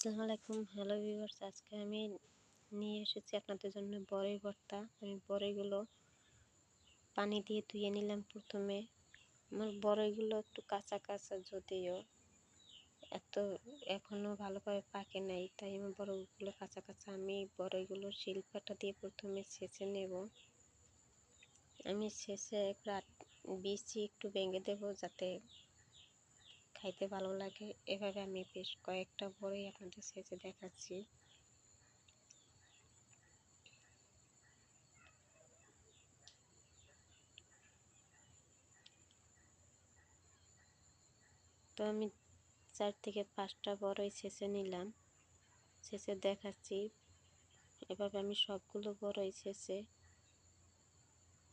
আসসালামু আলাইকুম। Hello viewers আজকে আমি নিয়ে এসেছি আপনাদের জন্য বড়ই ভর্তা। আমি বড়ইগুলো পানি দিয়ে ধুয়ে নিলাম প্রথমে। আমার বড়ইগুলো একটু কাঁচা কাঁচা যদিও এত এখনও ভালোভাবে পাকে নাই, তাই আমার বড়ইগুলো কাঁচা কাঁচা। আমি বড়ইগুলো শিল্পাটা দিয়ে প্রথমে ছেঁচে নেব। আমি শেষে একটা বিচি একটু ভেঙে দেবো যাতে খাইতে ভালো লাগে। এভাবে আমি বেশ কয়েকটা বড়ই আপনাদের সেজে দেখাচ্ছি। তো আমি চার থেকে পাঁচটা বড়ই ছেঁচে নিলাম। ছেঁচে দেখাচ্ছি। এভাবে আমি সবগুলো বড়ই ছেঁচে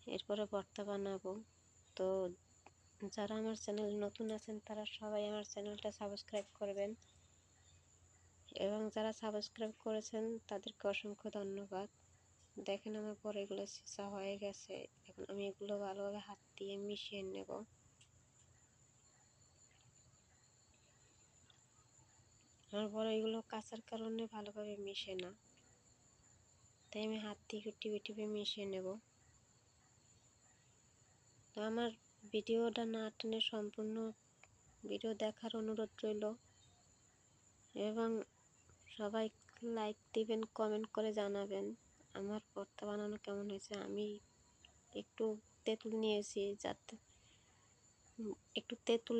এরপরে ভর্তা বানাবো। তো যারা আমার চ্যানেল নতুন আছেন, তারা সবাই আমার চ্যানেলটা সাবস্ক্রাইব করবেন। এবং যারা সাবস্ক্রাইব করেছেন, তাদেরকে অসংখ্য ধন্যবাদ। দেখেন আমার পরে এগুলো সিসা হয়ে গেছে। এখন আমি এগুলো ভালোভাবে হাত দিয়ে মিশিয়ে নেব। আমার বড় এগুলো কাঁচার কারণে ভালোভাবে মিশে না। তাই আমি হাত দিয়ে টিপে টিপে মিশিয়ে নেব। তো আমার ভিডিওটা না টেনে সম্পূর্ণ ভিডিও দেখার অনুরোধ রইল। এবং সবাই লাইক দিবেন, কমেন্ট করে জানাবেন, আমার ভর্তা বানানো কেমন হয়েছে? আমি একটু তেঁতুল নিয়েছি, যাতে একটু তেঁতুল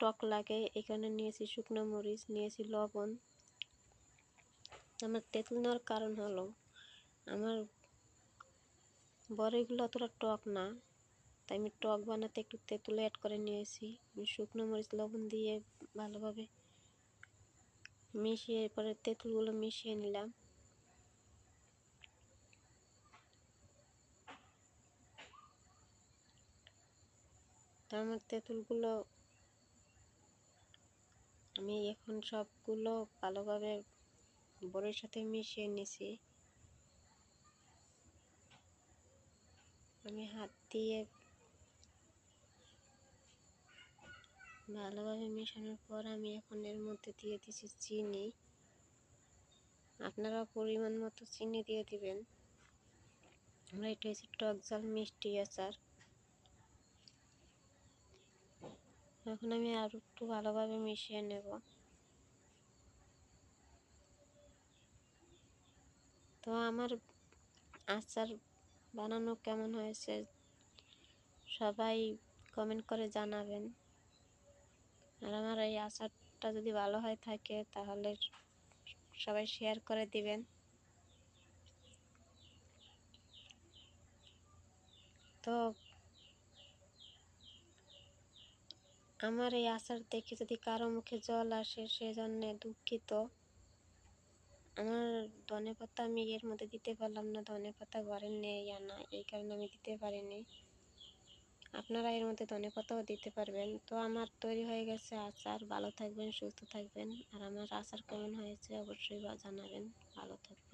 টক লাগে এখানে নিয়েছি শুকনো মরিচ, নিয়েছি লবণ। আমার তেঁতুল নেওয়ার কারণ হলো, আমার বড়িগুলো অতটা টক না। তাই আমি টক বানাতে একটু তেঁতুল অ্যাড করে নিয়েছি। আমি শুকনো মরিচ, লবণ দিয়ে ভালোভাবে মিশিয়ে পরে তেঁতুলগুলো মিশিয়ে নিলাম। আমার তেঁতুলগুলো আমি এখন সবগুলো ভালোভাবে বড়ির সাথে মিশিয়ে নিছি। আমি হাত দিয়ে ভালোভাবে মেশানোর পর আমি এখন এর মধ্যে দিয়ে দিচ্ছি চিনি। আপনারা পরিমাণ মতো চিনি দিয়ে দিবেন। আমরা এটা হচ্ছে টক ঝাল মিষ্টি আচার। এখন আমি আরও একটু ভালোভাবে মিশিয়ে নেব। তো আমার আচার বানানো কেমন হয়েছে সবাই কমেন্ট করে জানাবেন। আর আমার এই আচারটা যদি ভালো হয় থাকে, তাহলে সবাই শেয়ার করে দিবেন। তো আমার এই আচার দেখে যদি কারও মুখে জল আসে, সেজন্য দুঃখিত। আমার ধনে পাতা আমি এর মধ্যে দিতে পারলাম না ধনে পাতা ঘরে নেই না, এই কারণে আমি দিতে পারিনি। আপনারা এর মধ্যে ধনেপাতাও দিতে পারবেন। তো আমার তৈরি হয়ে গেছে আচার। ভালো থাকবেন, সুস্থ থাকবেন। আর আমার আচার কেমন হয়েছে অবশ্যই জানাবেন। ভালো থাকবেন।